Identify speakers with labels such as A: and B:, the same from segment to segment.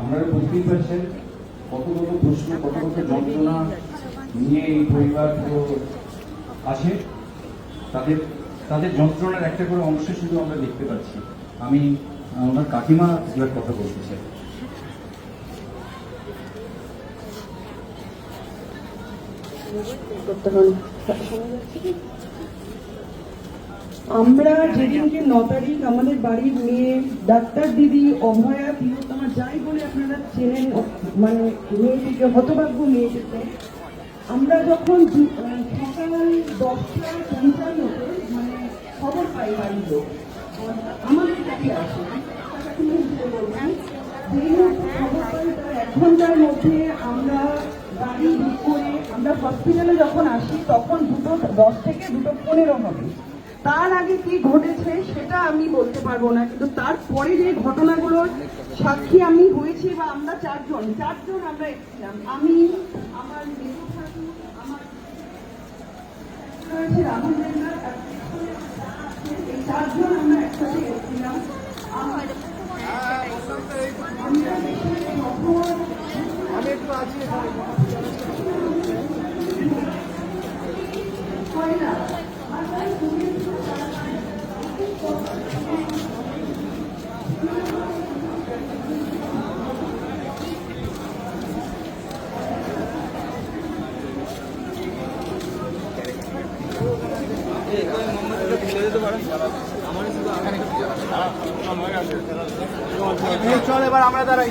A: আপনারা বুঝতেই পারছেন, কত কত প্রশ্ন, কত কত যন্ত্রণা নিয়ে এই পরিবারগুলো আছে। তাদের তাদের যন্ত্রণার একটা করে অংশ শুধু আমরা দেখতে পাচ্ছি। আমি ওনার কাকিমা এবার কথা বলতে চাই।
B: আমরা যেদিনকে ন তারিখ আমাদের বাড়ির মেয়ে ডাক্তার দিদি, অভয়া, তিলোত্তমা যাই বলে আপনারা চেনেন মানে মেয়েটিকে হতভাগ্য মেয়েটিকে আমরা যখন সকাল দশটা পঞ্চান্নতে মানে খবর পাই বাড়ির লোক, আমাদের কাছে আসে। এক ঘণ্টার মধ্যে আমরা গাড়ি বুক করে, আমরা হসপিটালে যখন আসি, তখন দুটো দশ থেকে দুটো পনেরো হবে। তার আগে কি ঘটেছে সেটা আমি বলতে পারব না কিন্তু তারপরে যে ঘটনাগুলোর সাক্ষী আমি হয়েছি বা আমরা চারজন চারজন আমরা এসেছিলাম। আমি আমার আমার চারজন একসাথে এসেছিলাম আমার আমরা এখানে।
C: চল এবার আমরা দাঁড়াই।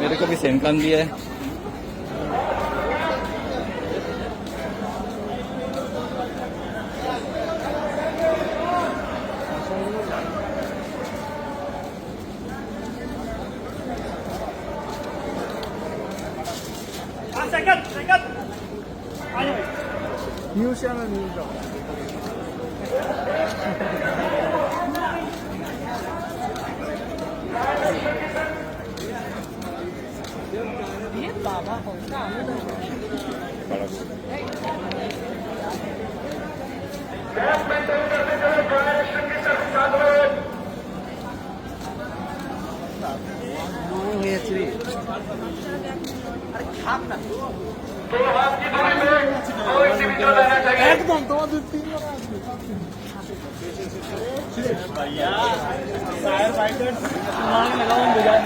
D: मेरे को भी सेम काम दिया है।
C: নিউজ চ্যানেল নিউজ একদম তোমাদের তিন জয়